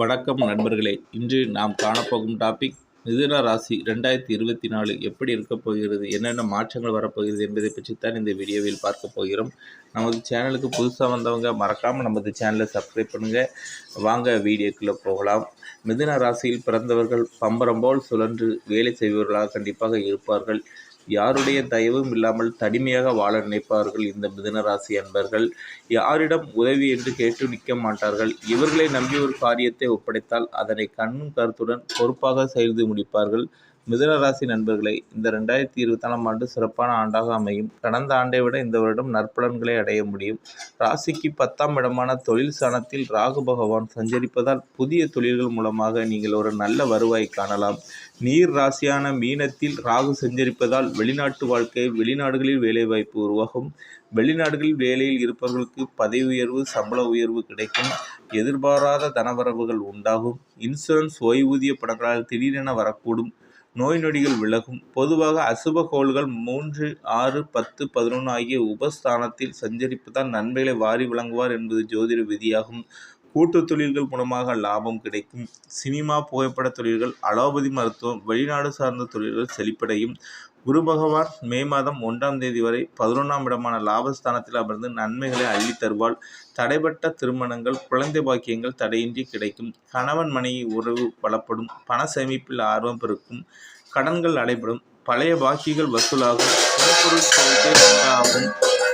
வணக்கம் நண்பர்களே. இன்று நாம் காணப்போகும் டாபிக் மிதுன ராசி ரெண்டாயிரத்தி இருபத்தி நாலு எப்படி இருக்கப் போகிறது? என்னென்ன மாற்றங்கள் வரப்போகிறது என்பதை பற்றித்தான் இந்த வீடியோவில் பார்க்க போகிறோம். நமது சேனலுக்கு புதுசாக வந்தவங்க மறக்காமல் நமது சேனலை சப்ஸ்கிரைப் பண்ணுங்கள் வாங்க வீடியோக்குள்ளே போகலாம். மிதுன ராசியில் பிறந்தவர்கள் பம்பரம் போல் சுழன்று வேலை செய்பவர்களாக கண்டிப்பாக இருப்பார்கள். யாருடைய தயவும் இல்லாமல் தனிமையாக வாழ நினைப்பார்கள் இந்த மிதுனராசி அன்பர்கள்? யாரிடம் உதவி என்று கேட்டு நிற்க மாட்டார்கள்? இவர்களை நம்பி ஒரு காரியத்தை ஒப்படைத்தால் அதனை கண்ணும் கருத்துடன் பொறுப்பாக செய்து முடிப்பார்கள். மிதுனராசி நண்பர்களை இந்த ரெண்டாயிரத்தி இருபத்தாம் ஆண்டு சிறப்பான ஆண்டாக அமையும். கடந்த ஆண்டை விட இந்த வருடம் நற்பலன்களை அடைய முடியும். ராசிக்கு பத்தாம் இடமான தொழில் சாணத்தில் ராகு பகவான் சஞ்சரிப்பதால் புதிய தொழில்கள் மூலமாக நீங்கள் ஒரு நல்ல வருவாய் காணலாம். நீர் ராசியான மீனத்தில் ராகு சஞ்சரிப்பதால் வெளிநாட்டு வாழ்க்கை வெளிநாடுகளில் வேலைவாய்ப்பு உருவாகும். வெளிநாடுகளில் வேலையில் இருப்பவர்களுக்கு பதவி உயர்வு சம்பள உயர்வு கிடைக்கும். எதிர்பாராத தனவரவுகள் உண்டாகும். இன்சூரன்ஸ் ஓய்வூதிய பணங்களால் திடீரென வரக்கூடும். நோய் நொடிகள் விலகும். பொதுவாக அசுப கோள்கள் மூன்று ஆறு பத்து பதினொன்று ஆகிய உபஸ்தானத்தில் சஞ்சரிப்பதால் நன்மைகளை வாரி வழங்குவார் என்பது ஜோதிட விதியாகும். கூட்டு தொழில்கள் மூலமாக லாபம் கிடைக்கும். சினிமா புகைப்பட தொழில்கள் அலோபதி மருத்துவம் வெளிநாடு சார்ந்த தொழில்கள் செழிப்படையும். குரு பகவான் மே மாதம் ஒன்றாம் தேதி வரை பதினொன்றாம் இடமான லாபஸ்தானத்தில் அமர்ந்து நன்மைகளை அள்ளி தருவாள். தடைப்பட்ட திருமணங்கள் குழந்தை பாக்கியங்கள் தடையின்றி கிடைக்கும். கணவன் மனைவி உறவு பலப்படும் பண சேமிப்பில் ஆர்வம் பெருக்கும். கடன்கள் அடைபடும் பழைய பாக்கிகள் வசூலாகும் ஆகும் சேர்க்கை உண்டாகும்.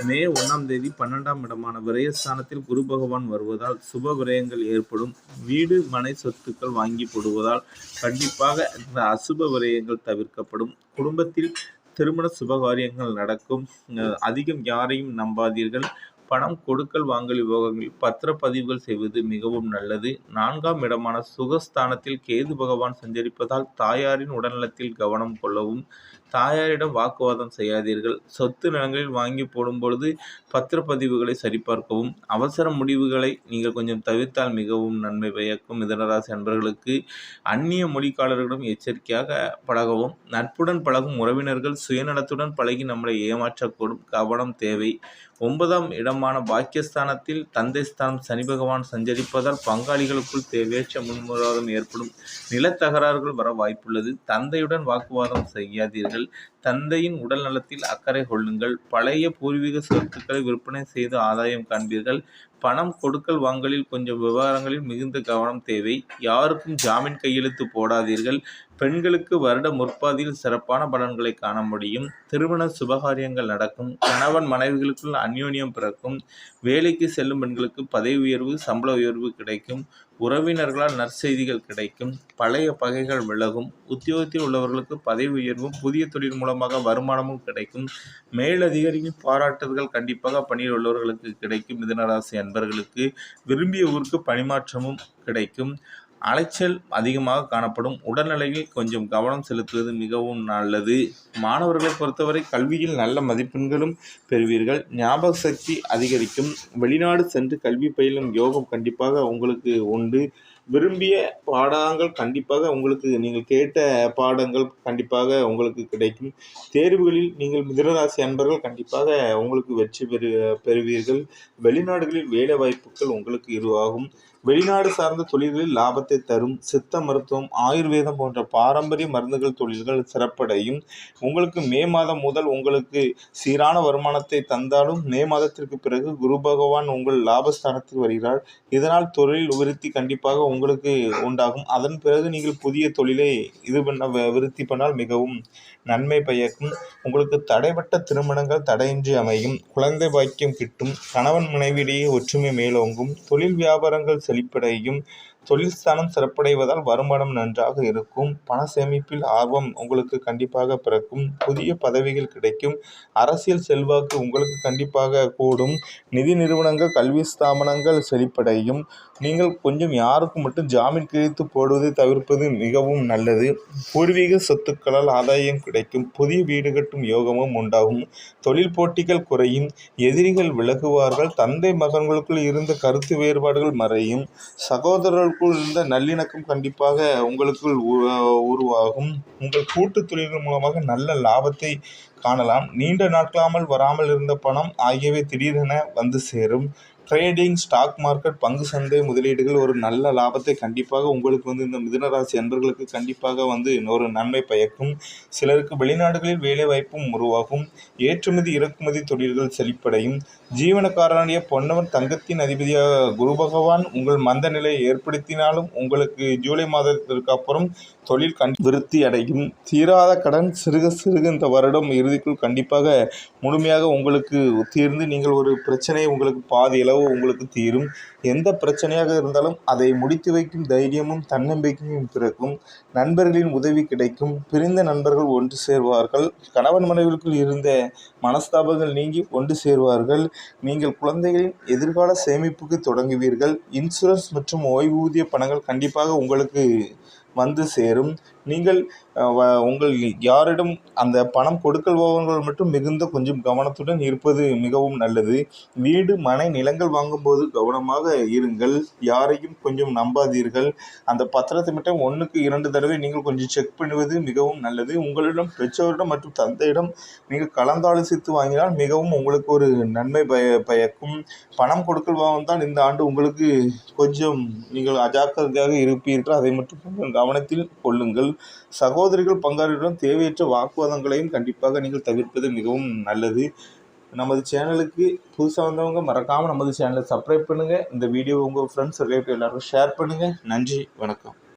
மே ஒன்றாம் தேதி பன்னெண்டாம் இடமான விரயஸ்தானத்தில் குரு பகவான் வருவதால் சுப விரயங்கள் ஏற்படும். வீடு மனை சொத்துக்கள் வாங்கி போடுவதால் கண்டிப்பாக இந்த அசுப விரயங்கள் தவிர்க்கப்படும். குடும்பத்தில் திருமண சுபகாரியங்கள் நடக்கும். அதிகம் யாரையும் நம்பாதீர்கள். பணம் கொடுக்கல் வாங்கல் விவகாரங்களில் பத்திரப்பதிவுகள் செய்வது மிகவும் நல்லது. நான்காம் இடமான சுகஸ்தானத்தில் கேது பகவான் சஞ்சரிப்பதால் தாயாரின் உடல்நலத்தில் கவனம் கொள்ளவும் தாயாரிடம் வாக்குவாதம் செய்யாதீர்கள். சொத்து நிலங்களில் வாங்கி போடும் பொழுது பத்திரப்பதிவுகளை சரிபார்க்கவும் அவசர முடிவுகளை நீங்கள் கொஞ்சம் தவிர்த்தால் மிகவும் நன்மை பயக்கும் மிதனராசி அன்பர்களுக்கு அந்நிய மொழிக்காரர்களிடம் எச்சரிக்கையாக பழகவும் நட்புடன் பழகும் உறவினர்கள் சுயநலத்துடன் பழகி நம்மளை ஏமாற்றக்கூடும். கவனம் தேவை. ஒன்பதாம் இடமான பாக்கியஸ்தானத்தில் தந்தை ஸ்தானம் சனி பகவான் சஞ்சரிப்பதால் பங்காளிகளுக்குள் தேவையற்ற முன்முறாதம் ஏற்படும். நிலத்தகராறுகள் வர வாய்ப்புள்ளது. தந்தையுடன் வாக்குவாதம் செய்யாதீர்கள். தந்தையின் உடல் நலத்தில் அக்கறை கொள்ளுங்கள். பழைய பூர்வீக சொத்துக்களை விற்பனை செய்து ஆதாயம் காண்பீர்கள். பணம் கொடுக்கல் வாங்கலில் கொஞ்சம் விவகாரங்களில் மிகுந்த கவனம் தேவை. யாருக்கும் ஜாமீன் கையெழுத்து போடாதீர்கள். பெண்களுக்கு வருட முற்பாதியில் சிறப்பான பலன்களை காண முடியும். திருமண சுபகாரியங்கள் நடக்கும். கணவன் மனைவிகளுக்குள் அந்யோன்யம் பிறக்கும். வேலைக்கு செல்லும் பெண்களுக்கு பதவி உயர்வு சம்பள உயர்வு கிடைக்கும். உறவினர்களால் நற்செய்திகள் கிடைக்கும் பழைய பகைகள் விலகும் உத்தியோகத்தில் உள்ளவர்களுக்கு பதவி உயர்வும் புதிய தொழில் மூலமாக வருமானமும் கிடைக்கும் மேலதிகாரியின் பாராட்டுதல்கள் கண்டிப்பாக பணியில் உள்ளவர்களுக்கு கிடைக்கும். மிதனராசி அன்பர்களுக்கு விரும்பிய ஊருக்கு பணிமாற்றமும் கிடைக்கும். அலைச்சல் அதிகமாக காணப்படும். உடல்நிலையில் கொஞ்சம் கவனம் செலுத்துவது மிகவும் நல்லது. மாணவர்களை பொறுத்தவரை கல்வியில் நல்ல மதிப்பெண்களும் பெறுவீர்கள். ஞாபக சக்தி அதிகரிக்கும். வெளிநாடு சென்று கல்வி பயிலும் யோகம் கண்டிப்பாக உங்களுக்கு உண்டு. விரும்பிய பாடங்கள் கண்டிப்பாக உங்களுக்கு நீங்கள் கேட்ட பாடங்கள் கண்டிப்பாக உங்களுக்கு கிடைக்கும். தேர்வுகளில் நீங்கள் மிதனராசி அன்பர்கள் கண்டிப்பாக உங்களுக்கு வெற்றி பெறு பெறுவீர்கள். வெளிநாடுகளில் வேலை வாய்ப்புகள் உங்களுக்கு இதுவாகும். வெளிநாடு சார்ந்த தொழில்களில் லாபத்தை தரும். சித்த மருத்துவம் ஆயுர்வேதம் போன்ற பாரம்பரிய மருந்துகள் தொழில்கள் சிறப்படையும். உங்களுக்கு மே மாதம் முதல் உங்களுக்கு சீரான வருமானத்தை தந்தாலும் மே மாதத்திற்கு பிறகு குரு பகவான் உங்கள் லாபஸ்தானத்தில் வருகிறார். இதனால் தொழில் விருத்தி கண்டிப்பாக உங்களுக்கு உண்டாகும். அதன் பிறகு நீங்கள் புதிய தொழிலை இது பண்ண விருத்தி பண்ணால் மிகவும் நன்மை பயக்கும். உங்களுக்கு தடைப்பட்ட திருமணங்கள் தடையின்றி அமையும். குழந்தை பாக்கியம் கிட்டும் கணவன் மனைவியிடையே ஒற்றுமை மேலோங்கும். தொழில் வியாபாரங்கள் செழிப்படையும். தொழில் ஸ்தானம் சிறப்படைவதால் வருமானம் நன்றாக இருக்கும். பண சேமிப்பில் ஆர்வம் உங்களுக்கு கண்டிப்பாக பிறக்கும். புதிய பதவிகள் கிடைக்கும். அரசியல் செல்வாக்கு உங்களுக்கு கண்டிப்பாக கூடும். நிதி நிறுவனங்கள் கல்வி ஸ்தாபனங்கள் செழிப்படையும். நீங்கள் கொஞ்சம் யாருக்கு மட்டும் ஜாமீன் கிழித்து போடுவதை தவிர்ப்பது மிகவும் நல்லது. பூர்வீக சொத்துக்களால் ஆதாயம் கிடைக்கும். புதிய வீடு கட்டும் யோகமும் உண்டாகும். தொழில் போட்டிகள் குறையும். எதிரிகள் விலகுவார்கள். தந்தை மகன்களுக்குள் இருந்த கருத்து வேறுபாடுகள் மறையும். சகோதரர்கள் உங்களுக்குள் இருந்த நல்லிணக்கம் கண்டிப்பாக உங்களுக்குள் உருவாகும். உங்கள் கூட்டு தொழில்கள் மூலமாக நல்ல லாபத்தை காணலாம். நீண்ட நாட்களாமல் வராமல் இருந்த பணம் ஆகியவை திடீரென வந்து சேரும். ட்ரேடிங் ஸ்டாக் மார்க்கெட் பங்கு சந்தை முதலீடுகள் ஒரு நல்ல லாபத்தை கண்டிப்பாக உங்களுக்கு வந்து இந்த மிதனராசி அன்பர்களுக்கு கண்டிப்பாக வந்து ஒரு நன்மை பயக்கும். சிலருக்கு வெளிநாடுகளில் வேலை வாய்ப்பும் உருவாகும். ஏற்றுமதி இறக்குமதி தொழில்கள் செழிப்படையும். ஜீவனக்காரனுடைய பொன்னவன் தங்கத்தின் அதிபதியாக குரு பகவான் உங்கள் மந்த நிலையை ஏற்படுத்தினாலும் உங்களுக்கு ஜூலை மாதத்திற்கு அப்புறம் தொழில் கண் விருத்தி அடையும். தீராத கடன் சிறுக சிறுக இந்த வருடம் இறுதிக்குள் கண்டிப்பாக முழுமையாக உங்களுக்கு தீர்ந்து நீங்கள் ஒரு பிரச்சனையை உங்களுக்கு பாதி அளவு உங்களுக்கு தீரும். எந்த பிரச்சனையாக இருந்தாலும் அதை முடித்து வைக்கும் தைரியமும் தன்னம்பிக்கையும் பிறக்கும். நண்பர்களின் உதவி கிடைக்கும். பிரிந்த நண்பர்கள் ஒன்று சேர்வார்கள். கணவன் மனைவிக்குள் இருந்த மனஸ்தாபங்கள் நீங்கி ஒன்று சேர்வார்கள். நீங்கள் குழந்தைகளின் எதிர்கால சேமிப்புக்கு தொடங்குவீர்கள். இன்சூரன்ஸ் மற்றும் ஓய்வூதிய பணங்கள் கண்டிப்பாக உங்களுக்கு வந்து சேரும். நீங்கள் வ- உங்கள் யாரிடம் அந்த பணம் கொடுக்கல் மட்டும் மிகுந்த கொஞ்சம் கவனத்துடன் இருப்பது மிகவும் நல்லது. வீடு மனை நிலங்கள் வாங்கும்போது கவனமாக இருங்கள். யாரையும் கொஞ்சம் நம்பாதீர்கள். அந்த பத்திரத்தை மட்டும் ஒன்றுக்கு இரண்டு தடவை நீங்கள் கொஞ்சம் செக் பண்ணுவது மிகவும் நல்லது. உங்களிடம் பெற்றோரிடம் மற்றும் தந்தையிடம் நீங்கள் கலந்தாலோசித்து வாங்கினால் மிகவும் உங்களுக்கு ஒரு நன்மை பய பயக்கும். பணம் கொடுக்கல் தான் இந்த ஆண்டு உங்களுக்கு கொஞ்சம் நீங்கள் அஜாக்கிரதையாக இருப்பீர்கள். அதை மட்டும் கொஞ்சம் கவனத்தில் கொள்ளுங்கள். சகோதரிகள் பங்காளிகளிடம் தேவையற்ற வாக்குவாதங்களையும் கண்டிப்பாக நீங்கள் தவிர்ப்பது மிகவும் நல்லது. நமது சேனலுக்கு புதுசாக வந்தவங்க மறக்காமல் நமது சேனலை சப்ஸ்கிரைப் பண்ணுங்கள் இந்த வீடியோ உங்கள் ஃப்ரெண்ட்ஸ் ரிலேட்டிவ் எல்லாருக்கும் ஷேர் பண்ணுங்கள் நன்றி வணக்கம்.